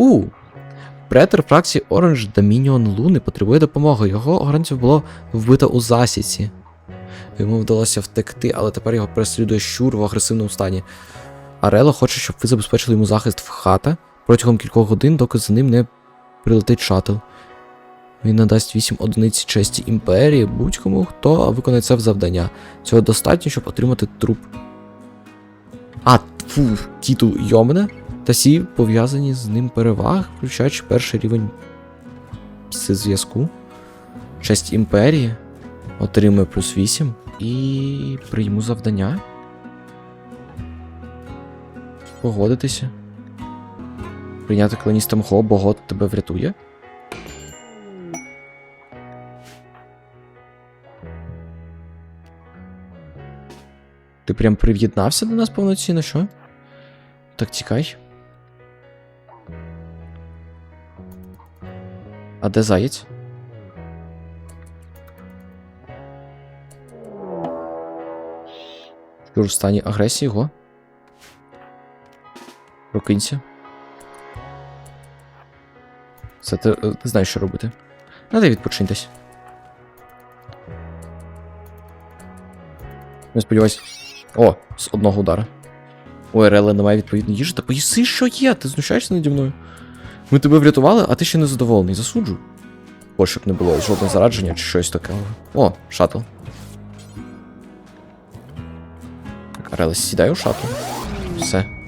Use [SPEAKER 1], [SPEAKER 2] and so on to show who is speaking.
[SPEAKER 1] У! Претор фракції Orange Dominion Луни потребує допомоги. Його охоронців було вбито у засіці. Йому вдалося втекти, але тепер його переслідує щур в агресивному стані. Арело хоче, щоб ви забезпечили йому захист в хата протягом кількох годин, доки за ним не прилетить шатл. Він надасть 8 одиниць честі імперії будь-кому, хто виконає це в завдання. Цього достатньо, щоб отримати труп. А, фу, титул Йомена та всі пов'язані з ним переваги, включаючи перший рівень зв'язку. Честь імперії. Отримує плюс 8 і прийму завдання. Погодитися. Прийняти колоністам Хо, бо год тебе врятує. Ти прям прив'єднався до нас повноцінно, що? Так тікай. А де заєць? Щур в стані агресії його. Прокинься. Це ти, е, ти знаєш, що робити. Надай відпочинь десь. Не сподіваюсь. О, з одного удара. У РЛ немає відповідної їжі. Та поїси, що є, ти знущаєшся наді мною. Ми тебе врятували, а ти ще не задоволений. Засуджу. О, щоб не було жодного зарадження чи щось таке. О, шатл. Так, Арелес, сідай у шатл. Все.